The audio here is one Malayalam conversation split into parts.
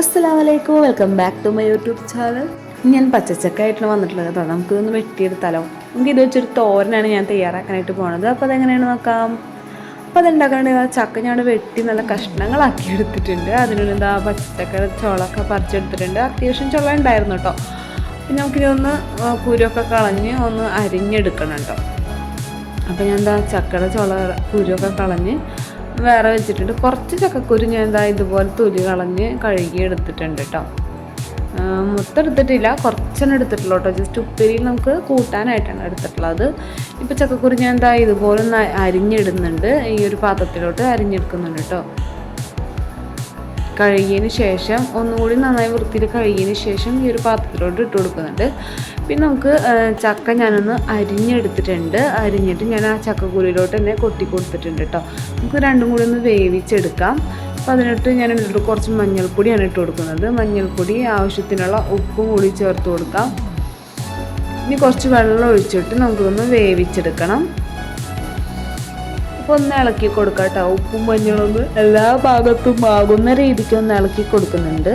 അസ്സലാം വലൈക്കും welcome back to my YouTube channel ഞാൻ പച്ചച്ചക്കായിട്ടാണ് വന്നിട്ടുള്ളത് കേട്ടോ. നമുക്കിതൊന്ന് വെട്ടിയെടുത്താലോ? നമുക്ക് ഇത് വെച്ചൊരു തോരനാണ് ഞാൻ തയ്യാറാക്കാനായിട്ട് പോണത്. അപ്പോൾ അതെങ്ങനെയാണ് നോക്കാം. അപ്പോൾ അതുണ്ടാക്കാനായിട്ട് ആ ചക്ക ഞാൻ വെട്ടി നല്ല കഷ്ണങ്ങളാക്കി എടുത്തിട്ടുണ്ട്. അതിനുള്ളിൽ എന്താ പച്ചക്ക ചുളൊക്കെ പറിച്ചെടുത്തിട്ടുണ്ട്. അത്യാവശ്യം ചുള ഉണ്ടായിരുന്നു കേട്ടോ. പിന്നെ നമുക്കിനി ഒന്ന് കുരുവൊക്കെ കളഞ്ഞ് ഒന്ന് അരിഞ്ഞെടുക്കണം കേട്ടോ. അപ്പോൾ ഞാൻ എന്താ ചക്കയുടെ ചുള കുരുവൊക്കെ കളഞ്ഞ് വേറെ വെച്ചിട്ടുണ്ട്. കുറച്ച് ചക്കക്കുരു ഞാൻ എന്താ ഇതുപോലെ തൊലി കളഞ്ഞ് കഴുകി എടുത്തിട്ടുണ്ട് കേട്ടോ മൊത്തം എടുത്തിട്ടില്ല. കുറച്ചെണ്ണം എടുത്തിട്ടുള്ളൂ കേട്ടോ ജസ്റ്റ് ഉപ്പേരിയിൽ നമുക്ക് കൂട്ടാനായിട്ടാണ് എടുത്തിട്ടുള്ളത്. ഇപ്പോൾ ചക്കക്കുരു ഞാൻ എന്താ ഇതുപോലെ ഒന്ന് അരിഞ്ഞിടുന്നുണ്ട്. ഈ ഒരു പാത്രത്തിലോട്ട് അരിഞ്ഞെടുക്കുന്നുണ്ട് കേട്ടോ കഴുകിയതിന് ശേഷം ഒന്നുകൂടി നന്നായി വൃത്തിയിൽ കഴുകിയതിന് ശേഷം ഈ ഒരു പാത്രത്തിലോട്ട് ഇട്ട് കൊടുക്കുന്നുണ്ട്. പിന്നെ നമുക്ക് ചക്ക ഞാനൊന്ന് അരിഞ്ഞെടുത്തിട്ടുണ്ട്. അരിഞ്ഞിട്ട് ഞാൻ ആ ചക്കക്കുരുവിലോട്ട് തന്നെ കൊട്ടി കൊടുത്തിട്ടുണ്ട് കേട്ടോ നമുക്ക് രണ്ടും കൂടി ഒന്ന് വേവിച്ചെടുക്കാം. അപ്പോൾ അതിനിട്ട് ഞാൻ ഇട്ടിട്ട് കുറച്ച് മഞ്ഞൾപ്പൊടിയാണ് ഇട്ട് കൊടുക്കുന്നത്. മഞ്ഞൾപ്പൊടി ആവശ്യത്തിനുള്ള ഉപ്പും കൂടി ചേർത്ത് കൊടുക്കാം. ഇനി കുറച്ച് വെള്ളം ഒഴിച്ചിട്ട് നമുക്കൊന്ന് വേവിച്ചെടുക്കണം. അപ്പോൾ ഒന്ന് ഇളക്കി കൊടുക്കാട്ടോ. ഉപ്പും മഞ്ഞളും എല്ലാ ഭാഗത്തും ആകുന്ന രീതിക്ക് ഒന്ന് ഇളക്കി കൊടുക്കുന്നുണ്ട്.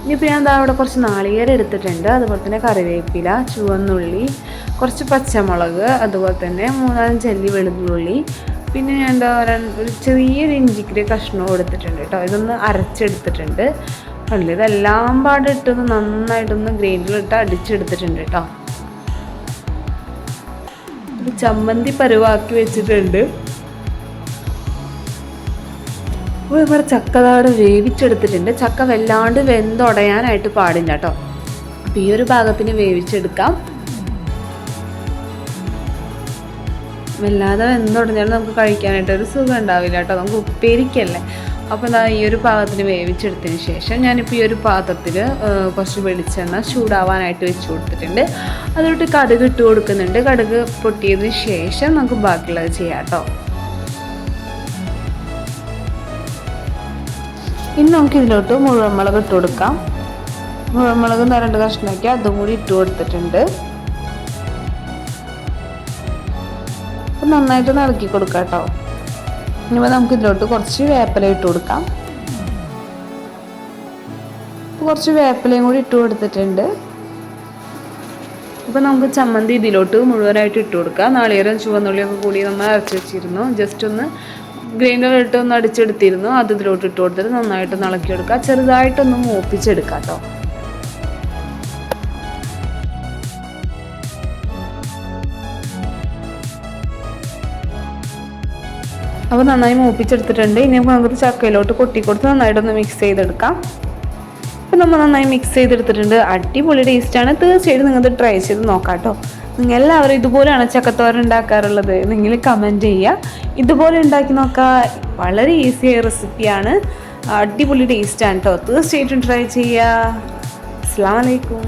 ഇനിയിപ്പോൾ ഞാൻ അവിടെ കുറച്ച് നാളികേരം എടുത്തിട്ടുണ്ട്. അതുപോലെ തന്നെ കറിവേപ്പില ചുവന്നുള്ളി കുറച്ച് പച്ചമുളക് അതുപോലെ തന്നെ മൂന്നാലും അല്ലി വെളുത്തുള്ളി. പിന്നെ ഞാൻ എന്താ പറയുക ഒരു ചെറിയൊരു ഇഞ്ചിക്കിരി കഷ്ണവും എടുത്തിട്ടുണ്ട് കേട്ടോ. ഇതൊന്ന് അരച്ചെടുത്തിട്ടുണ്ട്. അല്ല ഇതെല്ലാം പാടിട്ടൊന്ന് നന്നായിട്ടൊന്ന് ഗ്രൈൻഡറിലിട്ട് അടിച്ചെടുത്തിട്ടുണ്ട് കേട്ടോ. ചമ്മന്തി പരുവാക്കി വെച്ചിട്ടുണ്ട്. അപ്പോൾ ഇവിടെ അവിടെ വേവിച്ചെടുത്തിട്ടുണ്ട്. ചക്ക വല്ലാണ്ട് വെന്തുടയാനായിട്ട് പാടില്ല കേട്ടോ അപ്പോൾ ഈ ഒരു ഭാഗത്തിന് വേവിച്ചെടുക്കാം. വല്ലാതെ വെന്തുടഞ്ഞാൽ നമുക്ക് കഴിക്കാനായിട്ട് ഒരു സുഖം ഉണ്ടാവില്ല കേട്ടോ നമുക്ക് ഉപ്പേരിക്കല്ലേ. അപ്പോൾ ഞാൻ ഈ ഒരു പാകത്തിന് വേവിച്ചെടുത്തതിന് ശേഷം ഞാനിപ്പോൾ ഈ ഒരു പാത്രത്തിൽ കുറച്ച് വെളിച്ചെണ്ണ ചൂടാവാനായിട്ട് വെച്ച് കൊടുത്തിട്ടുണ്ട്. അതിലോട്ട് കടുക് ഇട്ട് കൊടുക്കുന്നുണ്ട്. കടുക് പൊട്ടിയതിന് ശേഷം നമുക്ക് ബാക്കിയുള്ളത് ചെയ്യാം കേട്ടോ. ഇനി നമുക്ക് ഇതിലോട്ട് മുഴുവൻ മുളക് ഇട്ട് കൊടുക്കാം. മുഴുവൻ മുളക് രണ്ട് കഷ്ണമാക്കി അതും കൂടി ഇട്ട് കൊടുത്തിട്ടുണ്ട്. നന്നായിട്ട് ഇളക്കി കൊടുക്കാം കേട്ടോ. ഇനിയിപ്പോൾ നമുക്ക് ഇതിലോട്ട് കുറച്ച് വേപ്പില ഇട്ട് കൊടുക്കാം. കുറച്ച് വേപ്പിലയും കൂടി ഇട്ട് കൊടുത്തിട്ടുണ്ട്. ഇപ്പം നമുക്ക് ചമ്മന്തി ഇതിലോട്ട് മുഴുവനായിട്ട് ഇട്ട് കൊടുക്കാം. നാളികേരം ചുവന്നുള്ളിയൊക്കെ കൂടി നമ്മൾ അരച്ച് വെച്ചിരുന്നു. ജസ്റ്റ് ഒന്ന് ഗ്രൈൻഡർ ഇട്ട് ഒന്ന് അടിച്ചെടുത്തിരുന്നു. അത് ഇതിലോട്ട് ഇട്ട് കൊടുത്തിട്ട് നന്നായിട്ട് ഒന്ന് ഇളക്കി എടുക്കുക ചെറുതായിട്ടൊന്ന് മൂപ്പിച്ചെടുക്കാം കേട്ടോ. അപ്പോൾ നന്നായി മൂപ്പിച്ചെടുത്തിട്ടുണ്ട്. ഇനി നമുക്ക് ചക്കയിലോട്ട് കൊട്ടി കൊടുത്ത് നന്നായിട്ടൊന്ന് മിക്സ് ചെയ്തെടുക്കാം. അപ്പോൾ നമ്മൾ നന്നായി മിക്സ് ചെയ്തെടുത്തിട്ടുണ്ട്. അടിപൊളി ടേസ്റ്റാണ് തീർച്ചയായിട്ടും നിങ്ങൾക്ക് ട്രൈ ചെയ്ത് നോക്കാം കേട്ടോ നിങ്ങൾ എല്ലാവരും ഇതുപോലെയാണ് ചക്കത്തോരൻ ഉണ്ടാക്കാറുള്ളത്. നിങ്ങൾ കമന്റ് ചെയ്യുക. ഇതുപോലെ ഉണ്ടാക്കി നോക്കുക വളരെ ഈസിയായ റെസിപ്പിയാണ് അടിപൊളി ടേസ്റ്റാണ് കേട്ടോ തീർച്ചയായിട്ടും ട്രൈ ചെയ്യുക. അസ്സാം വലൈക്കും